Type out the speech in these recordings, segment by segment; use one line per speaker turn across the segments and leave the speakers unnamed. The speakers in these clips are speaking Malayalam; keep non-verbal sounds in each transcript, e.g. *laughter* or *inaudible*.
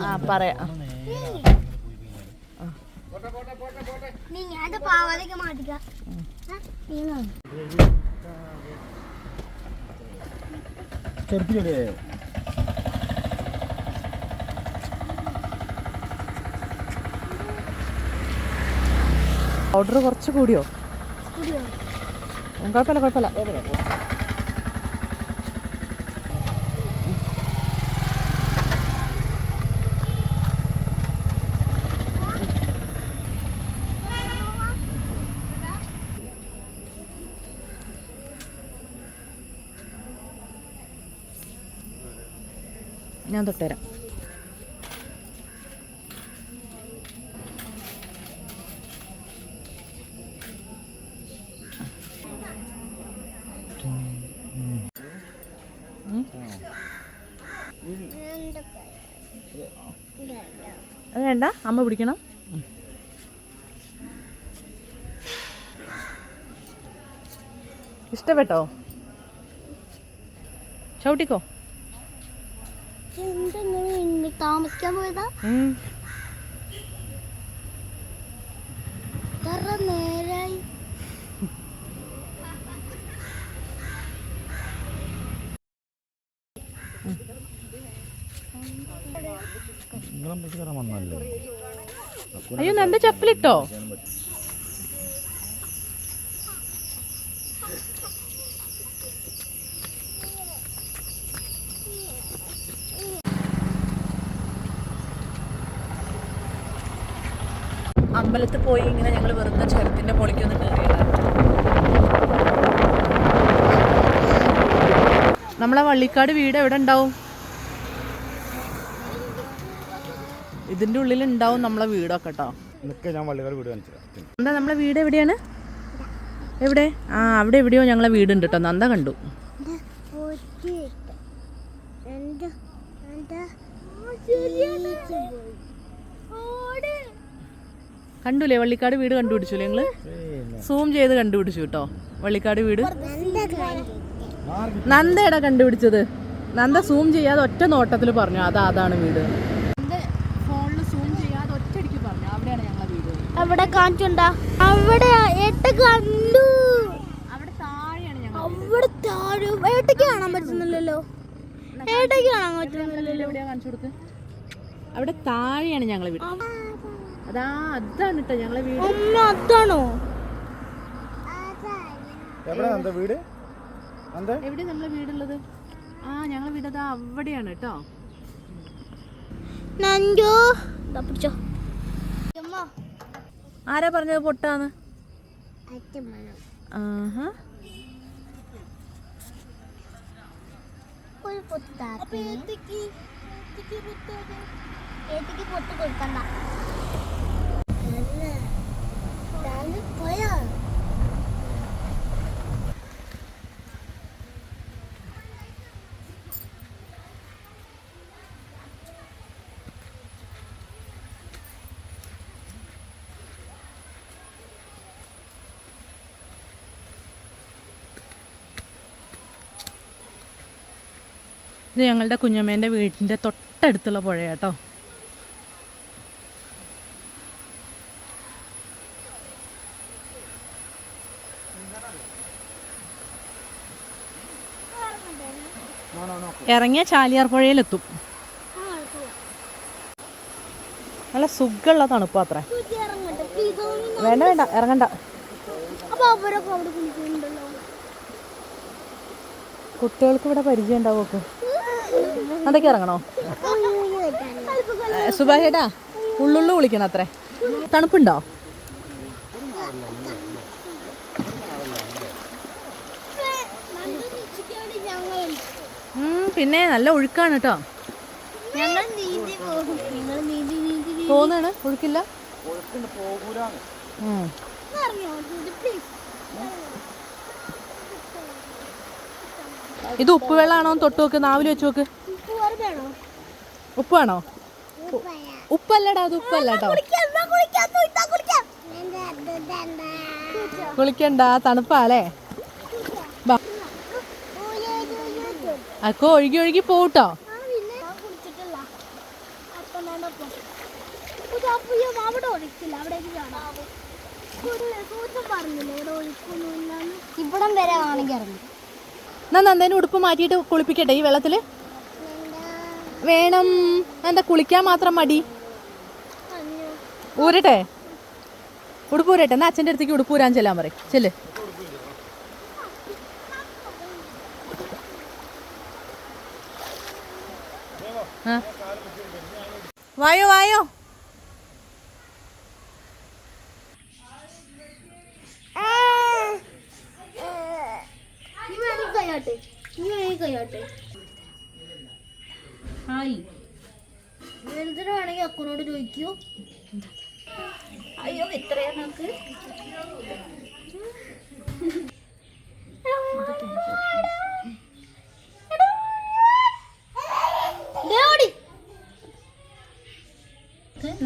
ആ പറയാം.
ചെറുപ്പിലേ
ഓർഡർ കുറച്ച് കൂടിയോ? കുഴപ്പമില്ല. കുഴപ്പമില്ല. ഞാൻ തൊട്ടുതരാം അത് വേണ്ട അമ്മ പിടിക്കണം. ഇഷ്ടപ്പെട്ടോ? ചവിട്ടിക്കോ?
താമസിക്കാൻ പോയതാ? നേരായി.
അയ്യോ നന്ദ ചപ്പലിട്ടോ? അമ്പലത്തിൽ പോയി ഇങ്ങനെ ഞങ്ങൾ വെറുതെ ചുരത്തിന്റെ പൊളിക്കൊന്ന് കയറിയതാണ് നമ്മളെ വള്ളിക്കാട് വീട് എവിടെ ഉണ്ടാവും? ഇതിന്റെ ഉള്ളിൽ ഉണ്ടാവും നമ്മളെ വീടൊക്കെ കേട്ടോ
നിൽക്കെ ഞാൻ വള്ളിക്കാട് വീട് കാണിച്ചു
എന്താ നമ്മളെ വീട് എവിടെയാണ്? എവിടെ? ആ അവിടെ എവിടെയോ ഞങ്ങളെ വീടുണ്ട് കേട്ടോ നന്ദ കണ്ടു.
എന്താ എന്താ ശരിയാണ്
കണ്ടുല്ലേ വള്ളിക്കാട് വീട് കണ്ടുപിടിച്ചു ഞങ്ങൾ സൂം ചെയ്ത് കണ്ടുപിടിച്ചു കേട്ടോ. വള്ളിക്കാട് വീട്. നന്ദയുടെ കണ്ടുപിടിച്ചത്. നന്ദ സൂം ചെയ്യാതെ ഒറ്റ നോട്ടത്തിൽ പറഞ്ഞു അതാ അതാണ് വീട്. ഫോണിൽ സൂം ചെയ്യാതെ ഒറ്റയടിക്ക് പറഞ്ഞു അവിടെയാണ് ഞങ്ങളെ വീട്.
അവിടെ കാണിച്ചുണ്ടാ? അവിടെ ഏട്ട കണ്ടു.
അവിടെ ഞങ്ങൾ
താഴെ. ഏട്ടയ്ക്ക് കാണാൻ പറ്റുന്നില്ലല്ലോ. ഏട്ടയ്ക്ക് കാണാൻ പറ്റുന്നില്ലല്ലോ.
എവിടെയാ കാണിച്ചു കൊടുക്ക്? അവിടെ താഴെയാണ് ഞങ്ങളെ വീട്. അതാ അതാണ് കേട്ടോ ഞങ്ങളെ വീട്.
അതാണോ?
വീട്?
എവിടെ നമ്മളെ വീടുള്ളത്? ആ ഞങ്ങളെ വീട് അതാ അവിടെയാണ് കേട്ടോ
നഞ്ചോ ദാ പിടിച്ചോ. അമ്മ
ആരാ പറഞ്ഞത് പൊട്ടാന്ന്? ആഹാ.
ഒരു പൊട്ട് താത്തി. ഏത്തിക്ക് പൊട്ട് കൊടുക്കണ്ട.
ഇത് ഞങ്ങളുടെ കുഞ്ഞമ്മേന്റെ വീടിന്റെ തൊട്ടടുത്തുള്ള പുഴയാട്ടോ. ഇറങ്ങിയ ചാലിയാർ പുഴയിലെത്തും. നല്ല സുഖമുള്ള തണുപ്പ് അത്ര. വേണ്ട വേണ്ട ഇറങ്ങണ്ട. കുട്ടികൾക്ക് ഇവിടെ പരിചയം ഉണ്ടാവും അതൊക്കെ ഇറങ്ങണോ? സുബാഹേട്ടാ ഉള്ളുള്ളു വിളിക്കണം അത്രേ? തണുപ്പുണ്ടോ ഉം, പിന്നെ നല്ല ഒഴുക്കാണ് കേട്ടോ
ഞങ്ങൾ നീന്തി പോകും. നിങ്ങൾ നീന്തി നീന്തി നീന്തി.
തോന്നാണ് ഒഴുക്കില്ല? ഉം. ഇത് ഉപ്പ് വെള്ളമാണോ തൊട്ട് നോക്ക് നാവിൽ വെച്ച് നോക്ക്.
ഉപ്പ് വെറുതെയാണോ
ഉപ്പ് വേണോ ഉപ്പല്ലടാ അത് ഉപ്പല്ല കേട്ടോ കുളിക്കണ്ട തണുപ്പാ ബാ അക്കോ ഒഴുകി ഒഴുകി പോട്ടോ
ഇവിടെ വരെ ആണെങ്കിൽ ഇറങ്ങി.
എന്നാ നന്ദേനെ ഉടുപ്പ് മാറ്റിയിട്ട് കുളിപ്പിക്കട്ടെ ഈ വെള്ളത്തിൽ വേണം. എന്താ കുളിക്കാൻ മാത്രം മടി? ഊരട്ടെ. ഉടുപ്പൂരട്ടെ എന്നാ അച്ഛന്റെ അടുത്തേക്ക് ഉടുപ്പൂരാൻ ചെല്ലാൻ പറയും. ചെല്ല്. വായോ വായോ. ഹായ്.
വേണമെങ്കിൽ അക്കനോട് ചോദിക്കൂ.
അയ്യോ എത്രയാ നമുക്ക്?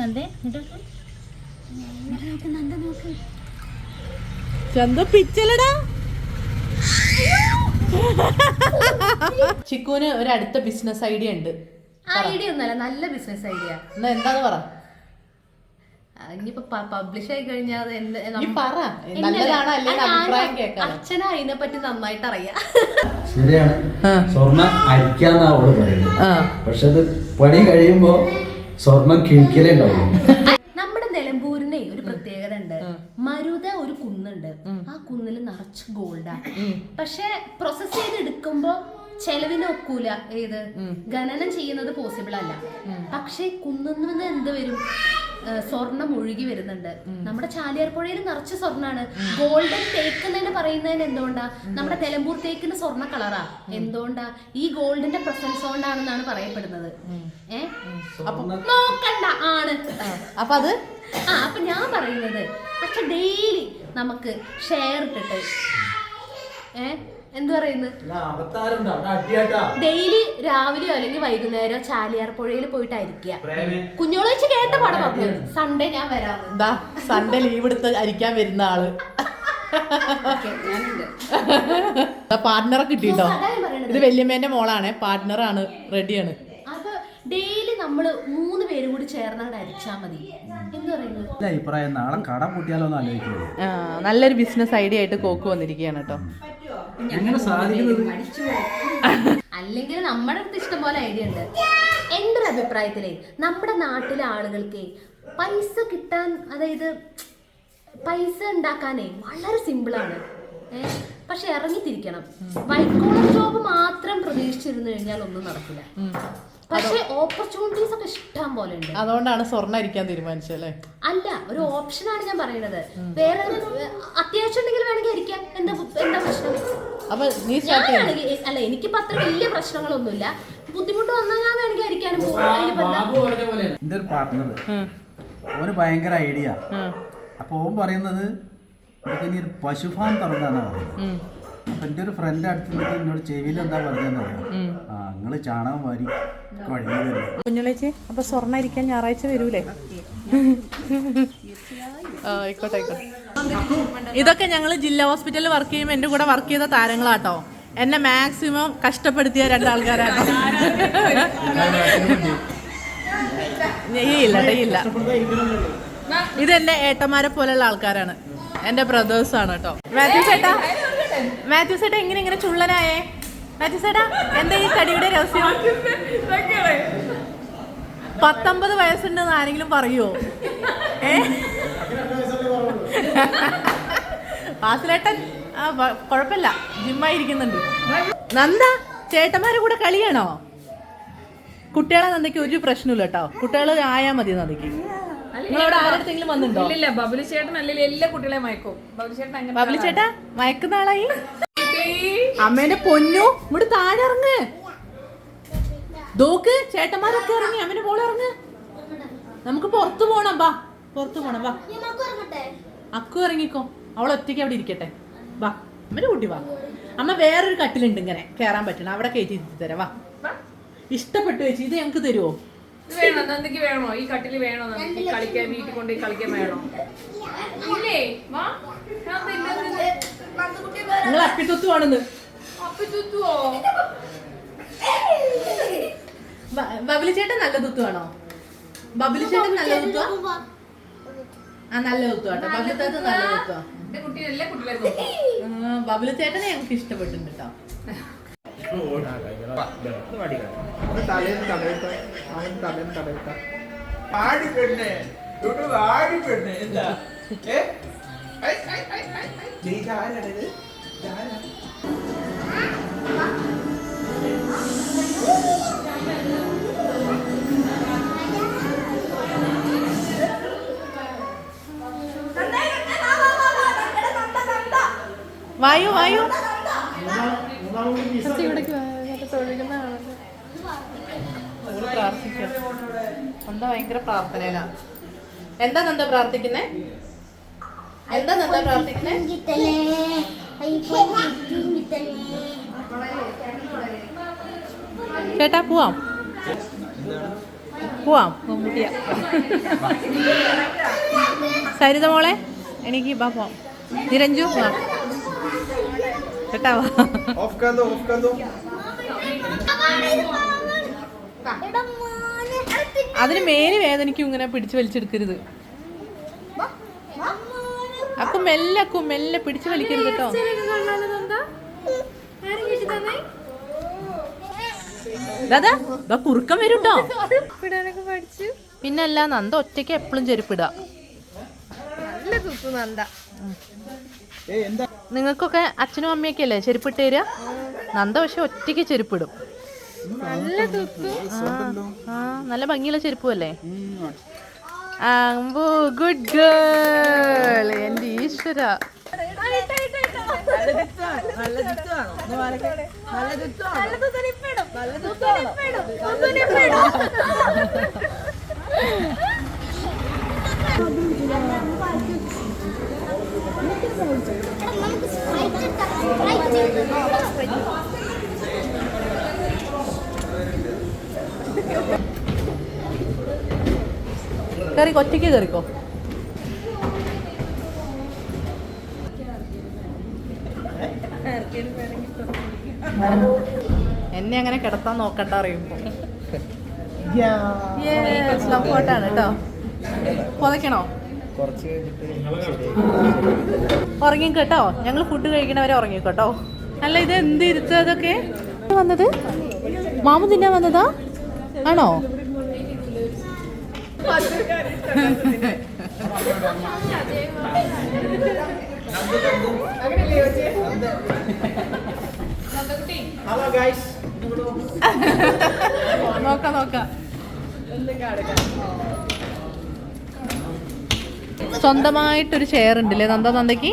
നന്ദേ ചന്തു പിച്ചലടാ. ചിക്കുവിന് ഒരു അടുത്ത ബിസിനസ് ഐഡിയ ഉണ്ട്.
ഐഡിയ ഒന്നല്ല നല്ല ബിസിനസ് ഐഡിയ
എന്നാ എന്താന്ന് പറ.
ഇനിയിപ്പോ പബ്ലിഷ് ആയി കഴിഞ്ഞാൽ അച്ഛന് അതിനെ പറ്റി നന്നായിട്ട് അറിയാം.
ശരിയാണ്. സ്വർണ അരിക്കാന്നാ അവൾ പറയുന്നത്. പക്ഷെ അത് പണി കഴിയുമ്പോ സ്വർണം കിഴിക്കലേ ഉണ്ടാവും
നമ്മുടെ നിലമ്പൂരിനെ ഒരു പ്രത്യേകത ഉണ്ട്. മരുത ഒരു കുന്നുണ്ട്. ആ കുന്നിൽ നിറച്ച് ഗോൾഡാ പക്ഷെ പ്രോസസ് ചെയ്ത് എടുക്കുമ്പോ ചെലവിന് ഒക്കൂല. ഏത്? ഖനനം ചെയ്യുന്നത് പോസിബിൾ അല്ല. പക്ഷെ കുന്നിൽ നിന്ന് എന്ത് വരും? സ്വർണം ഒഴുകി വരുന്നുണ്ട്. നമ്മുടെ ചാലിയാർ പുഴയിൽ നിറച്ച് സ്വർണാണ്. ഗോൾഡൻ തേക്ക് എന്ന് പറയുന്നതിന് എന്തുകൊണ്ടാ? നമ്മുടെ നിലമ്പൂർ തേക്കിന് സ്വർണ കളറാ എന്തുകൊണ്ടാ? ഈ ഗോൾഡിന്റെ പ്രസൻസ് കൊണ്ടാണെന്നാണ് പറയപ്പെടുന്നത്. നോക്കണ്ട ആണ്.
അപ്പൊ അത്?
ആ അപ്പൊ ഞാൻ പറയുന്നത് പക്ഷെ ഡെയിലി നമുക്ക് ഷെയർ ഇട്ടിട്ട് ഏ? എന്ത് പറയുന്നത് ഡെയിലി രാവിലെയോ അല്ലെങ്കിൽ വൈകുന്നേരമോ ചാലിയാർ പുഴയിൽ പോയിട്ടായിരിക്കുക. കുഞ്ഞോളെ വെച്ച് കേട്ട പടം പറഞ്ഞു സൺഡേ ഞാൻ വരാം.
എന്താ സൺഡേ ലീവ് എടുത്ത് അരിക്കാൻ വരുന്ന ആൾ. പാർട്ട്ണറെ കിട്ടിട്ടോ? ഇത് വല്യമ്മേന്റെ മോളാണ്. പാർട്ട്ണറാണ് റെഡിയാണ്
അപ്പൊ ഡെയിലി നമ്മൾ മൂന്ന് പേരും കൂടി ചേർന്നാണ്ട് അരിച്ചാ മതി.
നാളെ കട പൂട്ടിയാലോ
നല്ലൊരു ബിസിനസ് ഐഡിയ ആയിട്ട് കോക്ക് വന്നിരിക്കുകയാണ് കേട്ടോ.
എങ്ങനെ സാധിക്കുന്നത്?
അല്ലെങ്കിൽ നമ്മുടെ അടുത്ത് ഇഷ്ടം പോലെ ഐഡിയ ഉണ്ട്. എന്റെ ഒരു അഭിപ്രായത്തിലേ നമ്മുടെ നാട്ടിലെ ആളുകൾക്ക് പൈസ കിട്ടാൻ അതായത് പൈസ ഉണ്ടാക്കാനേ വളരെ സിമ്പിളാണ് ഏ പക്ഷെ ഇറങ്ങിത്തിരിക്കണം. വൈറ്റ് കോളർ ജോബ് മാത്രം പ്രതീക്ഷിച്ചിരുന്നു കഴിഞ്ഞാൽ ഒന്നും നടക്കില്ല. പക്ഷെ ഓപ്പർച്യൂണിറ്റീസ് ഒക്കെ ഇഷ്ടം പോലെ ഉണ്ട്
അതുകൊണ്ടാണ് സ്വർണം അരിക്കാൻ അല്ലേ?
അല്ല ഒരു ഓപ്ഷൻ ആണ് ഞാൻ പറയുന്നത് വേറെ അത്യാവശ്യം ഉണ്ടെങ്കിൽ വേണമെങ്കിൽ ഇരിക്കാം എന്താ എന്താ പ്രശ്നം?
അപ്പൊ നീ സ്റ്റാർട്ട്
അല്ല എനിക്ക് അത്ര വലിയ പ്രശ്നങ്ങളൊന്നുമില്ല. ബുദ്ധിമുട്ട് വന്നാൽ ഞാൻ വേണമെങ്കിൽ അരിക്കാനും?
എന്റെ ഒരു പാർട്ട്ണർ. ഓന് ഭയങ്കര ഐഡിയ. അപ്പൊ ഓൻ പറയുന്നത് ഇനി ഒരു പശു ഫാം തുടങ്ങാനാണ് പറയുന്നത് അപ്പൊ എന്റെ ഒരു ഫ്രണ്ട് അടുത്ത് എന്നോട് ചെവിയിൽ എന്താ പറഞ്ഞതെന്ന് നിങ്ങൾ ചാണകം വാരി കഴിയുന്നില്ല
അപ്പൊ സ്വർണ ഇരിക്കാൻ ഞായറാഴ്ച വരൂലേ? ഇതൊക്കെ ഞങ്ങൾ ജില്ലാ ഹോസ്പിറ്റലിൽ വർക്ക് ചെയ്യുമ്പോൾ എന്റെ കൂടെ വർക്ക് ചെയ്ത താരങ്ങളാട്ടോ. എന്നെ മാക്സിമം കഷ്ടപ്പെടുത്തിയ രണ്ടാൾക്കാരാണ്. ഇല്ല ഇല്ല ഏട്ടന്മാരെ പോലെയുള്ള ആൾക്കാരാണ്. എന്റെ ബ്രദേഴ്സാണ് കേട്ടോ. മാത്യു ചേട്ടാ മാത്യു ചേട്ടാ എങ്ങനെ ഇങ്ങനെ ചുള്ളനായേ? ചേട്ടാ എന്താ ഈ രഹസ്യം? പത്തൊമ്പത് വയസ്സുണ്ടെന്ന് ആരെങ്കിലും പറയുമോ ഏ? വാസിലേട്ടൻ ആ കുഴപ്പമില്ല ജിമ്മായിരിക്കുന്നുണ്ട് നന്ദ ചേട്ടന്മാരുടെ കൂടെ കളിയാണോ? കുട്ടികളെ നന്ദയ്ക്ക് ഒരു പ്രശ്നമില്ല കേട്ടോ. കുട്ടികൾ ആയാ മതി നന്ദയ്ക്ക്.
ഇല്ല ബബുലു ചേട്ടൻ അല്ലെങ്കിൽ എല്ലാ കുട്ടികളെയും മയക്കും. ബബുലു ചേട്ടൻ
ബബിലി ചേട്ടാ മയക്കുന്ന ആളായി? അമ്മേന്റെ പൊന്നു. ഇങ്ങോട്ട് താഴെ ഇറങ്ങ്. ദോക്ക് ചേട്ടന്മാരൊക്കെ ഇറങ്ങി. അമ്മേന്റെ മോളെ ഇറങ്ങ്. നമുക്ക് പുറത്തു പോണം വാ. പുറത്തു പോണം
വാ.
അക്കു ഇറങ്ങിക്കോ. അവൾ ഒറ്റയ്ക്ക് അവിടെ ഇരിക്കട്ടെ. വാ. അമ്മേന്റെ കുട്ടി വാ. അമ്മ വേറൊരു കട്ടിലുണ്ട് ഇങ്ങനെ കേറാൻ പറ്റണം. അവിടെ കയറ്റി തരാം വാ. ഇഷ്ടപ്പെട്ടു ചേച്ചി ഇത് ഞങ്ങക്ക് തരുമോ
വേണോ? നന്ദിക്ക് വേണോ? ഈ കട്ടിൽ വേണോ? നന്ദിക്ക് കളിക്കാൻ വീട്ടിൽ കൊണ്ട് കളിക്കാൻ വേണോ? ഇല്ലേ? വാ. ചുറ്റുവോ
ബബിലി ചേട്ടൻ നല്ല തുത്തുവാണോ? ബബിലി ചേട്ടൻ നല്ല തൊത്തുവാ? ആ നല്ല തൊത്തുവാട്ടോ കേട്ടോ. ബബിലി ചേട്ടൻ നല്ല
തൊത്തുവാ.
ബബിലി ചേട്ടനെ ഞങ്ങൾക്ക് ഇഷ്ടപ്പെട്ടിട്ടുണ്ട് കേട്ടോ
ആടി പെണ്ണേ. ആടി പെണ്ണേ. എന്താ? ഏ?
വായു വായു. ഭയങ്കര പ്രാർത്ഥനയിലാ എന്താ നന്ദ പ്രാർത്ഥിക്കുന്നേ? എന്താ നന്ദ പ്രാർത്ഥിക്കുന്നേ? ചേട്ടാ പോവാം. പോവാം മമ്മൂട്ടിയ. സരിത മോളെ എനിക്ക് ബാ പോവാം. നിരഞ്ജു വാ. ചേട്ടാ വാ.
ഓഫ് ഓഫ്
അതിന് മേൽ വേദനയ്ക്കും ഇങ്ങനെ പിടിച്ചു വലിച്ചെടുക്കരുത്. അക്കും മെല്ലെ അക്കു മെല്ലെ പിടിച്ചു വലിക്കരുത് കേട്ടോ. ദാദാ ദാ കുറുക്കം വരും കേട്ടോ. പിന്നെ അല്ല നന്ദ ഒറ്റയ്ക്ക് എപ്പോഴും
ചെരുപ്പിടാ.
നിങ്ങൾക്കൊക്കെ അച്ഛനും അമ്മയൊക്കെ അല്ലേ ചെരുപ്പിട്ട് തരിക നന്ദ പക്ഷെ ഒറ്റയ്ക്ക് ചെരുപ്പിടും. നല്ല ഭംഗിയുള്ള ചെരുപ്പും അമ്പോ ഗുഡ് ഗേൾ എന്റെ ഈശ്വര.
നമുക്ക്
കയറിക്കോ ഒറ്റയ്ക്ക് കറിക്കോ എന്നെ അങ്ങനെ കിടത്താൻ നോക്കണ്ട അറിയുമ്പോ. സപ്പോർട്ടാണ് കേട്ടോ പുതയ്ക്കണോ?
കുറച്ച് കഴിഞ്ഞിട്ട്
ഉറങ്ങി കേട്ടോ ഞങ്ങൾ ഫുഡ് കഴിക്കണവരെ ഉറങ്ങി കേട്ടോ അല്ല ഇത് എന്ത് ഇരുത്തതൊക്കെ? വന്നത്? മാമു തിന്നാൻ വന്നതാ? ആണോ? സ്വന്തമായിട്ടൊരു ചെയർ ഉണ്ടല്ലേ? നന്ദ നന്ദയ്ക്ക്?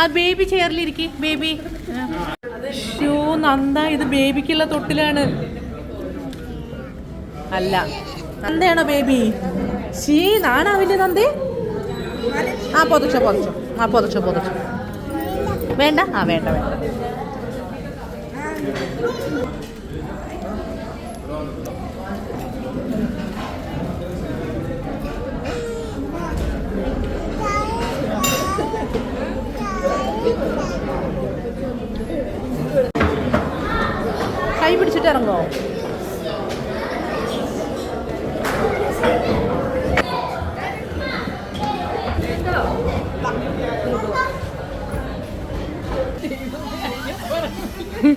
ആ ബേബി ചെയറിലിരിക്കേ ബേബി ഷൂ നന്ദ ഇത് ബേബിക്കുള്ള തൊട്ടിലാണ്. അല്ല. നന്ദയാണോ ബേബി ഷീ നാണാവില്ലേ നന്ദി? ആ പൊതച്ചോ പൊതച്ചോ ആ പൊതച്ചോ പൊതച്ചോ വേണ്ട? ആ വേണ്ട വേണ്ട. കൈ പിടിച്ചിട്ട് ഇറങ്ങോ *laughs*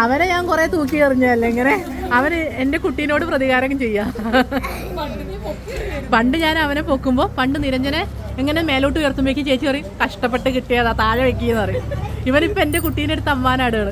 അവനെ ഞാൻ കുറെ തൂക്കി എറിഞ്ഞല്ലേ ഇങ്ങനെ? അവന് എന്റെ കുട്ടീനോട് പ്രതികാരം ചെയ്യാം. *laughs* പണ്ട് ഞാൻ അവനെ പൊക്കുമ്പോ പണ്ട് നിരഞ്ജനെ എങ്ങനെ മേലോട്ട് ഉയർത്തുമ്പോഴേക്ക് ചേച്ചി പറയും കഷ്ടപ്പെട്ട് കിട്ടിയതാ താഴെ വെക്കിയെന്ന് പറയും. ഇവനിപ്പോ എന്റെ കുട്ടീനെ അടുത്ത് അമ്മാനാടുകൾ.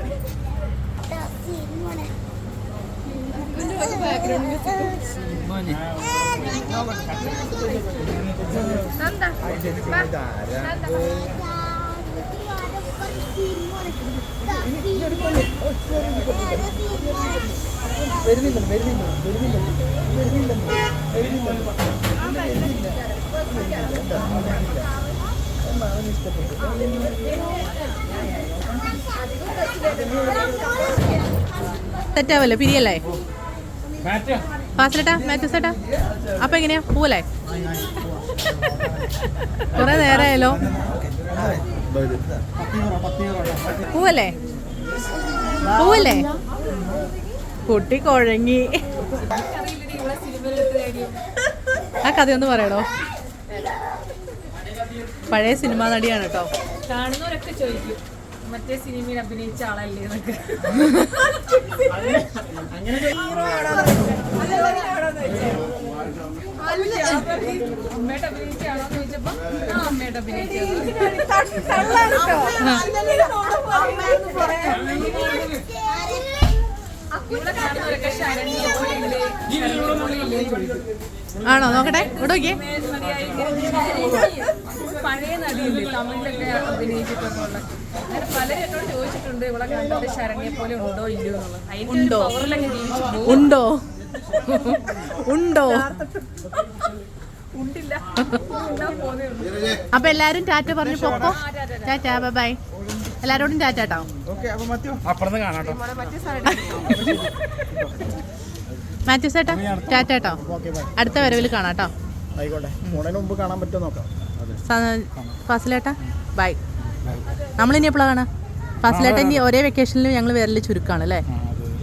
തെറ്റാവല്ലേ പിരിയല്ലേ? ഫാസിലേട്ടാ മാച്ചസ് ഏട്ടാ അപ്പൊ എങ്ങനെയാ? പോവല്ലേ? കുറെ നേരമായല്ലോ പൂവല്ലേ? പൂവല്ലേ? കുട്ടി കുഴങ്ങി. ആ കഥയൊന്ന് പറയണോ പഴയ സിനിമാ നടിയാണ് കേട്ടോ.
കാണുന്നവരൊക്കെ ചോദിക്കും മറ്റേ സിനിമയിൽ അഭിനയിച്ച ആളല്ലേ എന്നൊക്കെ. അമ്മയുടെ ചോദിച്ചപ്പോ ആ അമ്മയുടെ
ആണോ? നോക്കട്ടെ. ഇവിടെ നോക്കിയേ.
പഴയ നടിയില്ലേ തമിഴിലൊക്കെ അഭിനയിച്ചിട്ടുള്ള അങ്ങനെ പലരും എന്നോട് ചോദിച്ചിട്ടുണ്ട് ഇവിടെ കണ്ടിട്ട് ശരണ്യെ പോലെ ഉണ്ടോ ഇല്ലയോ? എന്നുള്ളത്. അതിന്റെ? ജീവിച്ചു
ഉണ്ടോ? *laughs* ഉണ്ടോ? അപ്പൊ എല്ലാരും ടാറ്റ പറഞ്ഞു പോക്കോ? ടാറ്റ ബൈ ബൈ എല്ലാരോടും ടാറ്റ കേട്ടോ
കാണാട്ടോ
മാത്യു. ചേട്ടാ ടാറ്റ കേട്ടോ
ഓക്കെ ബൈ
അടുത്ത വരവിൽ കാണാം കേട്ടോ ഫാസിലേട്ടാ ബൈ നമ്മളിനി എപ്പോഴാണ് കാണാം? ഫാസിലേട്ട ഇനി ഒരേ വെക്കേഷനിലും ഞങ്ങൾ വരൽ ചുരുക്കാണ് അല്ലേ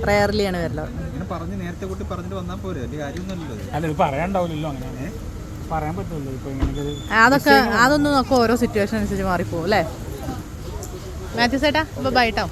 റയർലിയാണ് ആണ് വരൽ.
ഇങ്ങനെ പറഞ്ഞ് നേരത്തെ കൂട്ടി പറഞ്ഞിട്ട് വന്നാൽ പോരെ. വലിയ കാര്യമൊന്നുമല്ലോ
അല്ല ഇത് പറയാണ്ടാവില്ലല്ലോ അങ്ങനെ. പറയാൻ പറ്റുമല്ലോ ഇപ്പൊ ഇങ്ങനെ
അതൊക്കെ അതൊന്നും നോക്കാം ഓരോ സിറ്റുവേഷൻ അനുസരിച്ച് മാറിപ്പോവും അല്ലേ? മാത്യു ചേട്ടാ ബൈ കേട്ടോ